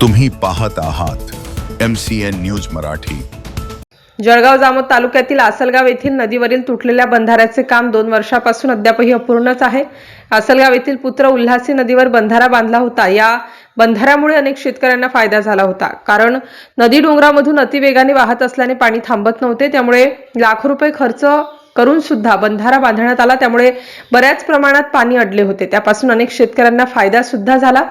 तुम्ही पाहत आहात M C N news Marathi. Jalgaon Jamod तालुक्यातील आसलगाव येथील नदीवरील तुटलेल्या बंधाऱ्याचे काम दोन वर्षापासून अद्यापही अपूर्णच आहे. आसलगाव येथील पुत्र उल्हासी नदीवर बंधारा बांधला होता. या बंधाऱ्यामुळे अनेक शेतकऱ्यांना फायदा झाला होता. कारण नदी डोंगरामधून अतिवेगाने वाहत असल्याने पाणी थांबत नव्हते. त्यामुळे लाखो रुपये खर्च करून सुद्धा बंधारा बांधण्यात आला. त्यामुळे बऱ्याच प्रमाणात पाणी अडले होते. त्यापासून अनेक शेतकऱ्यांना फायदा सुद्धा झाला.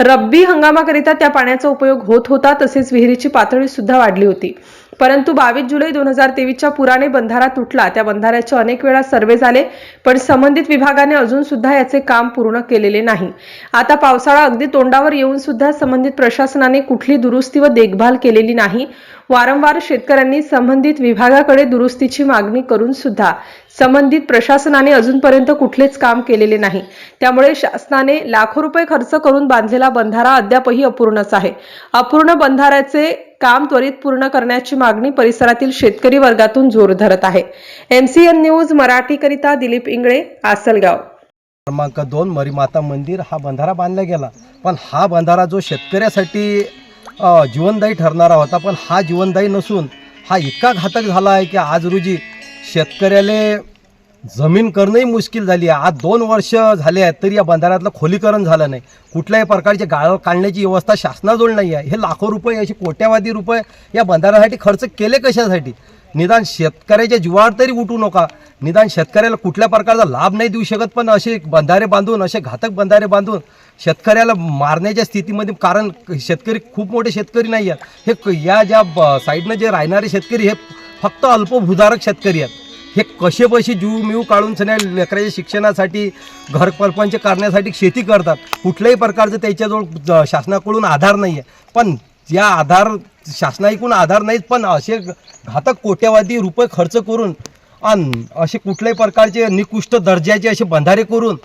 रब्बी हंगामाकरिता त्या पाण्याचा उपयोग होत होता. तसेच विहिरीची पातळी सुद्धा वाढली होती. परंतु बावीस जुलै दोन हजार तेवीसच्या पुराने बंधारा तुटला. त्या बंधाऱ्याचे अनेक वेळा सर्वे झाले पण संबंधित विभागाने अजून सुद्धा याचे काम पूर्ण केलेले नाही. आता पावसाळा अगदी तोंडावर येऊन सुद्धा संबंधित प्रशासनाने कुठली दुरुस्ती व देखभाल केलेली नाही. वारंवार शेतकऱ्यांनी संबंधित विभागाकडे दुरुस्तीची मागणी करून सुद्धा संबंधित प्रशासनाने अजूनपर्यंत कुठलेच काम केलेले नाही. त्यामुळे शासनाने लाखो रुपये खर्च करून बांधलेला बंधारा अद्यापही अपूर्णच आहे. अपूर्ण बंधाऱ्याचे काम त्वरित पूर्ण करण्याची मागणी परिसरातील शेतकरी वर्गातून जोर धरत आहे. एमसीएन न्यूज मराठीकरिता दिलीप इंगळे आसलगाव. क्रमांक दोन मरीमाता मंदिर हा बंधारा बांधला गेला. पण हा बंधारा जो शेतकऱ्यासाठी जीवनदायी ठरणारा होता पण हा जीवनदायी नसून हा इतका घातक झाला आहे की आज रोजी शेतकऱ्याला जमीन करणंही मुश्किल झाली आहे. आज दोन वर्ष झाले आहेत तरी या बंधाऱ्यातलं खोलीकरण झालं नाही. कुठल्याही प्रकारचे गाळ काढण्याची व्यवस्था शासनाजवळ नाही आहे. हे लाखो रुपये असे कोट्यावधी रुपये या बंधाऱ्यासाठी खर्च केले कशासाठी? निदान शेतकऱ्याच्या जीवावर तरी उठू नका. निदान शेतकऱ्याला कुठल्या प्रकारचा लाभ नाही देऊ शकत पण असे बंधारे बांधून असे घातक बंधारे बांधून शेतकऱ्याला मारण्याच्या स्थितीमध्ये कारण शेतकरी खूप मोठे शेतकरी नाही आहेत. हे क- या ज्या ब- साईडनं जे राहणारे शेतकरी हे फक्त अल्पभूधारक शेतकरी आहेत. हे कसे बसे जीव मिव काढून सण्या लेकराच्या शिक्षणासाठी घर परपंच करण्यासाठी शेती करतात? कुठल्याही प्रकारचं त्याच्याजवळ ज- शासनाकडून आधार नाही आहे पण या आधार शासनाकडून आधार नाहीत पण असे घातक कोट्यावधी रुपये खर्च करून आणि असे कुठल्याही प्रकारचे निकृष्ट दर्जाचे असे बंधारे करून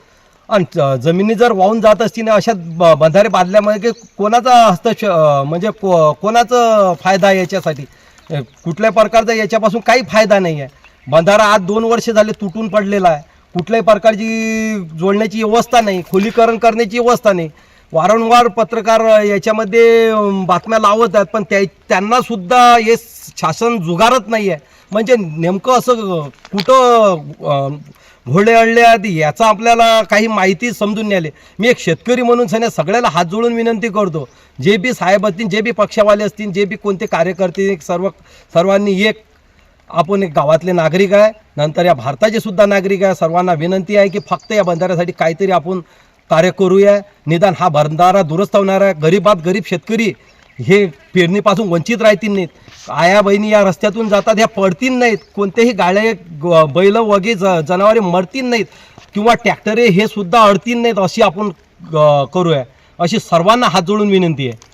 आणि ज- जमिनी जर वाहून जात असतील अशा ब- बंधारे बांधल्यामध्ये की कोणाचा हस्तक्ष म्हणजे को कोणाचा फायदा आहे याच्यासाठी कुठल्या कुठल्याही प्रकारचा याच्यापासून काही फायदा नाही आहे बंधारा आज दोन वर्ष झाले तुटून पडलेला आहे. कुठल्याही प्रकारची जोडण्याची व्यवस्था नाही खोलीकरण करण्याची व्यवस्था नाही. वारंवार पत्रकार याच्यामध्ये बातम्या लावत आहेत पण त्या त्यांनासुद्धा हे शासन जुगारत नाही आहे म्हणजे नेमकं असं कुठं घोडे अडले आधी याचा आपल्याला काही माहिती समजून नाही मी एक शेतकरी म्हणून सध्या सगळ्याला हात जोडून विनंती करतो. जे बी साहेब असतील जे बी पक्षवाले असतील जे बी कोणते कार्यकर्ते सर्व सर्वांनी एक आपण एक गावातले नागरिक आहे. नंतर या भारताचे सुद्धा नागरिक आहे. सर्वांना विनंती आहे की फक्त या बंधाऱ्यासाठी काहीतरी आपण कार्य करूया. निदान हा बंधारा दुरुस्त होणार आहे. गरीबात गरीब शेतकरी हे पेरणीपासून वंचित राहतील नाहीत. आया बहिणी या रस्त्यातून जातात ह्या पडतील नाहीत. कोणतेही गाड्या ग- बैल वगे ज जनावरे मरतील नाहीत. किंवा ट्रॅक्टरे हे सुद्धा अडतील नाहीत अशी आपण करूया. अशी सर्वांना हात जोडून विनंती आहे.